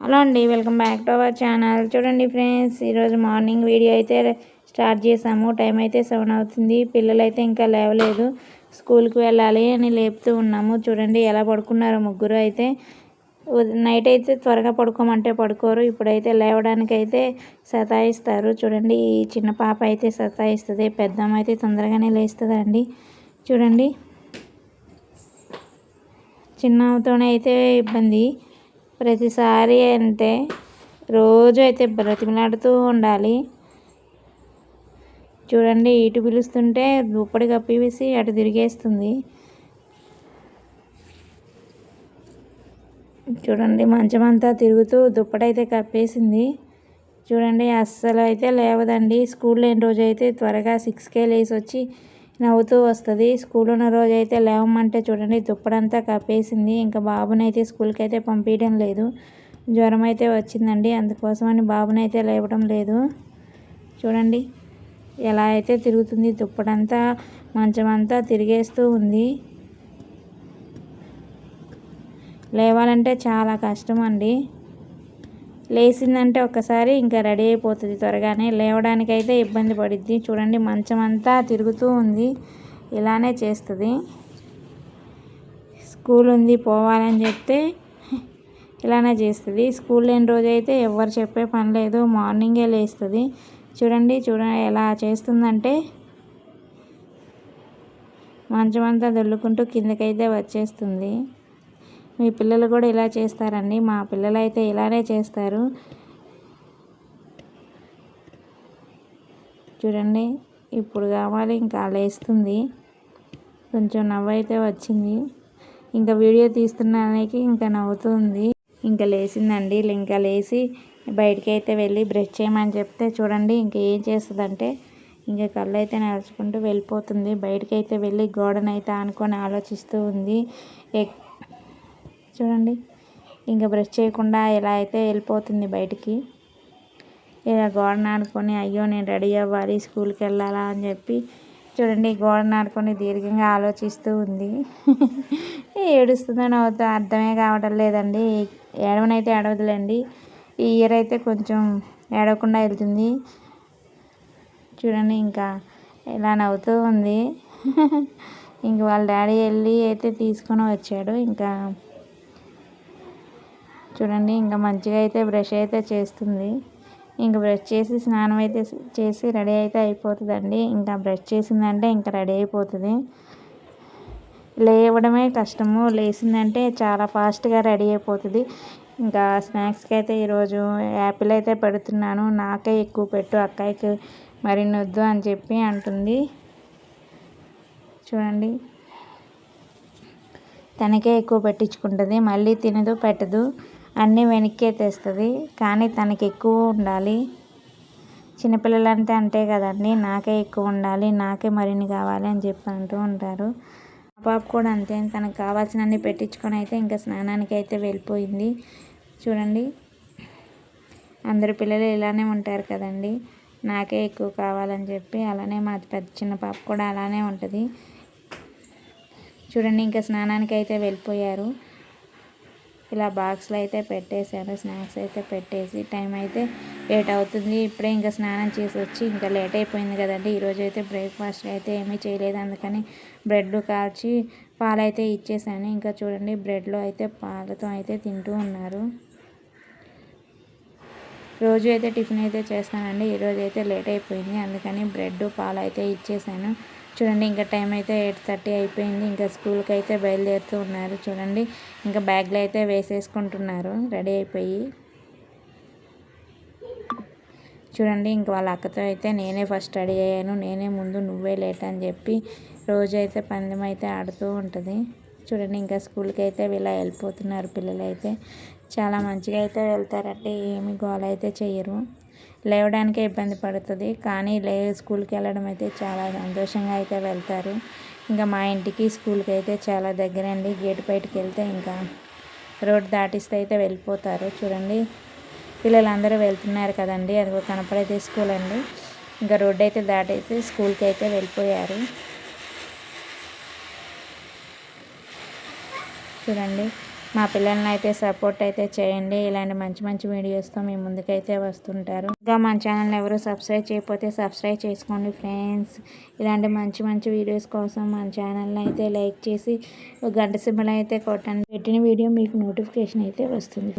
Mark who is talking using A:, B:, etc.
A: Hello అండి welcome back to our channel. చూడండి friends ఈరోజు మార్నింగ్ వీడియో అయితే స్టార్ట్ చేసాము టైం అయితే సెవెన్ అవుతుంది. పిల్లలు అయితే ఇంకా లేవలేదు. స్కూల్కి వెళ్ళాలి అని లేపుతూ ఉన్నాము. చూడండి ఎలా పడుకున్నారు ముగ్గురు అయితే. నైట్ అయితే త్వరగా పడుకోమంటే పడుకోరు. ఇప్పుడైతే లేవడానికి అయితే సతాయిస్తారు. చూడండి ఈ చిన్న పాప అయితే సతాయిస్తుంది. పెద్దమ్మ అయితే తొందరగానే లేస్తుందండి. చూడండి. చిన్నతోనే అయితే ఇబ్బంది. ప్రతిసారి అంటే రోజు అయితే బ్రతిమలాడుతూ ఉండాలి. చూడండి ఇటు పిలుస్తుంటే దుప్పటి కప్పివేసి అటు తిరిగేస్తుంది. చూడండి మంచం అంతా తిరుగుతూ దుప్పటైతే కప్పేసింది. చూడండి అస్సలు అయితే లేవదండి. స్కూల్ లేని రోజు అయితే త్వరగా సిక్స్కే లేసి వచ్చి నవ్వుతూ వస్తుంది. స్కూల్ ఉన్న రోజు అయితే లేవమంటే చూడండి దుప్పడంతా కప్పేసింది. ఇంకా బాబునైతే స్కూల్కి అయితే పంపించడం లేదు. జ్వరం అయితే వచ్చిందండి. అందుకోసమని బాబునైతే లేవడం లేదు. చూడండి ఎలా అయితే తిరుగుతుంది దుప్పడంతా. మంచమంతా తిరిగేస్తూ ఉంది. లేవాలంటే చాలా కష్టం అండి లేచిందంటే ఒక్కసారి ఇంకా రెడీ అయిపోతుంది త్వరగానే. లేవడానికి అయితే ఇబ్బంది పడుద్ది. చూడండి మంచం అంతా తిరుగుతూ ఉంది. ఇలానే చేస్తుంది. స్కూల్ ఉంది పోవాలని చెప్తే ఇలానే చేస్తుంది. స్కూల్ లేని రోజు అయితే ఎవరు చెప్పే పని లేదు. మార్నింగే లేస్తుంది. చూడండి చూడండి ఎలా చేస్తుందంటే మంచమంతా దొల్లుకుంటూ కిందకైతే వచ్చేస్తుంది. మీ పిల్లలు కూడా ఇలా చేస్తారండి. మా పిల్లలు అయితే ఇలానే చేస్తారు. చూడండి ఇప్పుడు కావాలి ఇంకా లేస్తుంది. కొంచెం నవ్వు అయితే వచ్చింది. ఇంకా వీడియో తీస్తున్నానికి ఇంకా నవ్వుతుంది. ఇంకా లేచిందండి. ఇంకా లేచి బయటికి అయితే వెళ్ళి బ్రష్ చేయమని చెప్తే చూడండి ఇంకా ఏం చేస్తుందంటే ఇంకా కళ్ళు అయితే నడుచుకుంటూ వెళ్ళిపోతుంది. బయటికి అయితే వెళ్ళి గోడనైతే ఆనుకొని ఆలోచిస్తూ ఉంది. చూడండి. ఇంకా బ్రష్ చేయకుండా ఇలా అయితే వెళ్ళిపోతుంది బయటికి. ఇలా గోడనాడుకొని అయ్యో నేను రెడీ అవ్వాలి స్కూల్కి వెళ్ళాలా అని చెప్పి చూడండి గోడనాడుకొని దీర్ఘంగా ఆలోచిస్తూ ఉంది. ఏడుస్తుందని అవుతా అర్థమే కావటం లేదండి. ఏడవనైతే ఏడవదులేండి. ఈ ఇయర్ అయితే కొంచెం ఏడవకుండా వెళ్తుంది. చూడండి ఇంకా ఇలా నవ్వుతూ ఉంది. ఇంక వాళ్ళ డాడీ వెళ్ళి అయితే తీసుకొని వచ్చాడు. ఇంకా చూడండి ఇంకా మంచిగా అయితే బ్రష్ అయితే చేస్తుంది. ఇంకా బ్రష్ చేసి స్నానం అయితే చేసి రెడీ అయితే అయిపోతుందండి. ఇంకా బ్రష్ చేసిందంటే ఇంకా రెడీ అయిపోతుంది. లేవడమే కష్టము లేచిందంటే చాలా ఫాస్ట్గా రెడీ అయిపోతుంది. ఇంకా స్నాక్స్కి అయితే ఈరోజు యాపిల్ అయితే పెడుతున్నాను. నాకే ఎక్కువ పెట్టు అక్కయ్యకి మరి వద్దు అని చెప్పి అంటుంది. చూడండి. తనకే ఎక్కువ పెట్టించుకుంటుంది. మళ్ళీ తినదు పెట్టదు. అన్నీ వెనక్కే తెస్తుంది. కానీ తనకి ఎక్కువ ఉండాలి. చిన్నపిల్లలంటే అంతే కదండి. నాకే ఎక్కువ ఉండాలి. నాకే మరిన్ని కావాలి అని చెప్పి అంటూ ఉంటారు. పాప కూడా అంతే. తనకు కావాల్సినన్ని పెట్టించుకొని అయితే ఇంకా స్నానానికి అయితే వెళ్ళిపోయింది. చూడండి. అందరు పిల్లలు ఇలానే ఉంటారు కదండి. నాకే ఎక్కువ కావాలని చెప్పి అలానే మా పెద్ద చిన్న పాప కూడా అలానే ఉంటుంది. చూడండి ఇంకా స్నానానికి అయితే వెళ్ళిపోయారు. ఇలా బాక్స్లో అయితే పెట్టేశాను స్నాక్స్ అయితే పెట్టేసి టైం అయితే లేట్ అవుతుంది. ఇప్పుడే ఇంకా స్నానం చేసి వచ్చి ఇంకా లేట్ అయిపోయింది కదండి. ఈరోజు అయితే బ్రేక్ఫాస్ట్ అయితే ఏమీ చేయలేదు. అందుకని బ్రెడ్ కాల్చి పాలైతే ఇచ్చేసాను. ఇంకా చూడండి బ్రెడ్లో అయితే పాలతో అయితే తింటూ ఉన్నారు. రోజు అయితే టిఫిన్ అయితే చేస్తానండి. ఈరోజు అయితే లేట్ అయిపోయింది. అందుకని బ్రెడ్ పాలు అయితే ఇచ్చేసాను. చూడండి ఇంకా టైం అయితే ఎయిట్ థర్టీ అయిపోయింది. ఇంకా స్కూల్కి అయితే బయలుదేరుతూ ఉన్నారు. చూడండి ఇంకా బ్యాగ్లో అయితే వేసేసుకుంటున్నారు. రెడీ అయిపోయి. చూడండి ఇంక వాళ్ళ అక్కతో అయితే నేనే ఫస్ట్ రెడీ అయ్యాను. నేనే ముందు నువ్వే లేట్ అని చెప్పి రోజు అయితే పందెం అయితే ఆడుతూ ఉంటుంది. చూడండి ఇంకా స్కూల్కి అయితే ఇలా వెళ్ళిపోతున్నారు పిల్లలు అయితే చాలా మంచిగా అయితే వెళ్తారంటే ఏమి గోల అయితే చేయరు లేవడానికే ఇబ్బంది పడుతుంది కానీ లే స్కూల్కి వెళ్ళడం అయితే చాలా సంతోషంగా అయితే వెళ్తారు. ఇంకా మా ఇంటికి స్కూల్కి అయితే చాలా దగ్గర అండి గేట్ బయటకు వెళ్తే ఇంకా రోడ్ దాటిస్తే అయితే వెళ్ళిపోతారు. చూడండి పిల్లలందరూ వెళ్తున్నారు కదండి అది కనపడైతే స్కూల్ అండి. ఇంకా రోడ్ అయితే దాటైతే స్కూల్కి అయితే వెళ్ళిపోయారు. చూడండి. మా పిల్లల్ని అయితే సపోర్ట్ అయితే చేయండి. ఇలాంటి మంచి మంచి వీడియోస్తో మీ ముందుకైతే వస్తుంటారు. ఇంకా మన ఛానల్ ఎవరు సబ్స్క్రైబ్ చేయకపోతే సబ్స్క్రైబ్ చేసుకోండి ఫ్రెండ్స్ ఇలాంటి మంచి మంచి వీడియోస్ కోసం మన ఛానల్ని అయితే లైక్ చేసి ఒక గంట సింబల్ అయితే కొట్టండి. పెట్టిన వీడియో మీకు నోటిఫికేషన్ అయితే వస్తుంది.